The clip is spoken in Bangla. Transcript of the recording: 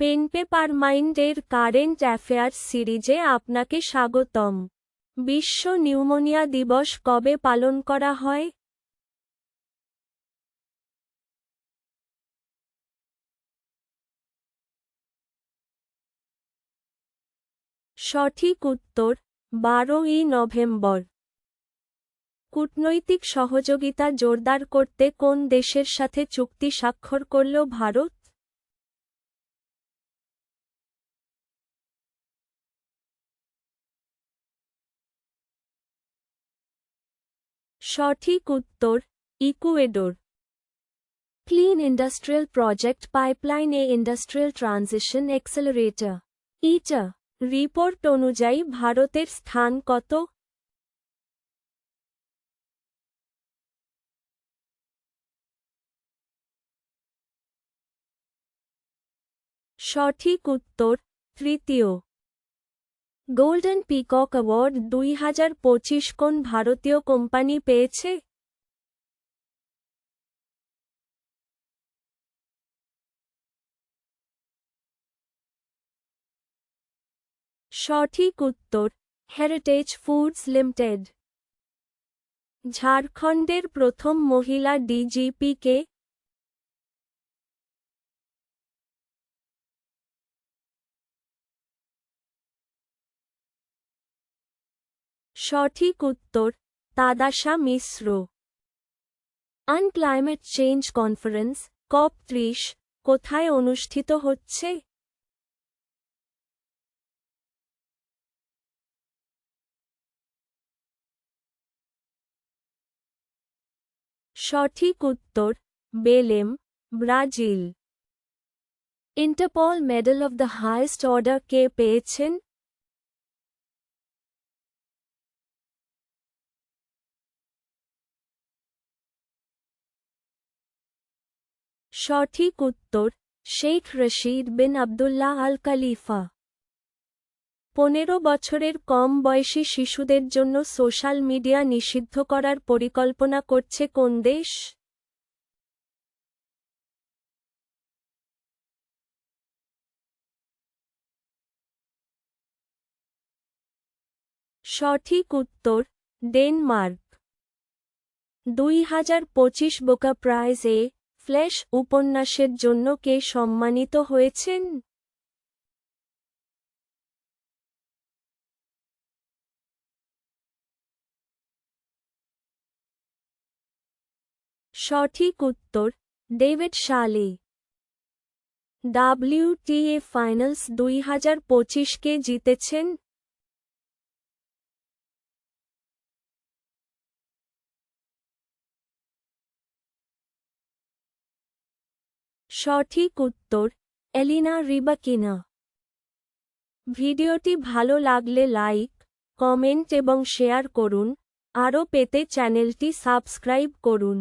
পেন পেপার মাইন্ডের কারেন্ট অ্যাফেয়ার্স সিরিজে আপনাকে স্বাগতম। বিশ্ব নিউমোনিয়া দিবস কবে পালন করা হয়? সঠিক উত্তর, বারোই নভেম্বর। কূটনৈতিক সহযোগিতা জোরদার করতে কোন দেশের সাথে চুক্তি স্বাক্ষর করল ভারত? সঠিক উত্তর, Ecuador. Clean industrial project pipeline a industrial transition accelerator eta report অনুযায়ী ভারতের স্থান কত? সঠিক উত্তর, তৃতীয়। গোল্ডেন পিকক অ্যাওয়ার্ড দুই হাজার পঁচিশ কোন ভারতীয় কোম্পানি পেয়েছে? সঠিক উত্তর হেরিটেজ ফুডস লিমিটেড ঝাড়খণ্ডের প্রথম মহিলা ডিজিপি কে সঠিক উত্তর, Tadasha Mishra. UN climate change conference, COP ত্রিশ, কোথায় অনুষ্ঠিত হচ্ছে? সঠিক উত্তর, Belem, Brazil. Interpol medal of the highest order কে পেয়েছেন? সঠিক উত্তর, শেখ রশিদ বিন আবদুল্লাহ আল কালিফা পনেরো বছরের কম বয়সী শিশুদের জন্য সোশ্যাল মিডিয়া নিষিদ্ধ করার পরিকল্পনা করছে কোন দেশ? সঠিক উত্তর, ডেনমার্ক। দুই হাজার পঁচিশ বোকা প্রাইজ এ ফ্ল্যাশ উপন্যাসের জন্য কে সম্মানিত হয়েছেন? সঠিক উত্তর, ডেভিড শালে ডাব্লিউটিএ ফাইনালস দুই হাজার পঁচিশকে জিতেছেন। সঠিক উত্তর, এলিনা রিবাকিনা। ভিডিওটি ভালো লাগলে লাইক, কমেন্ট এবং শেয়ার করুন, আরও পেতে চ্যানেলটি সাবস্ক্রাইব করুন।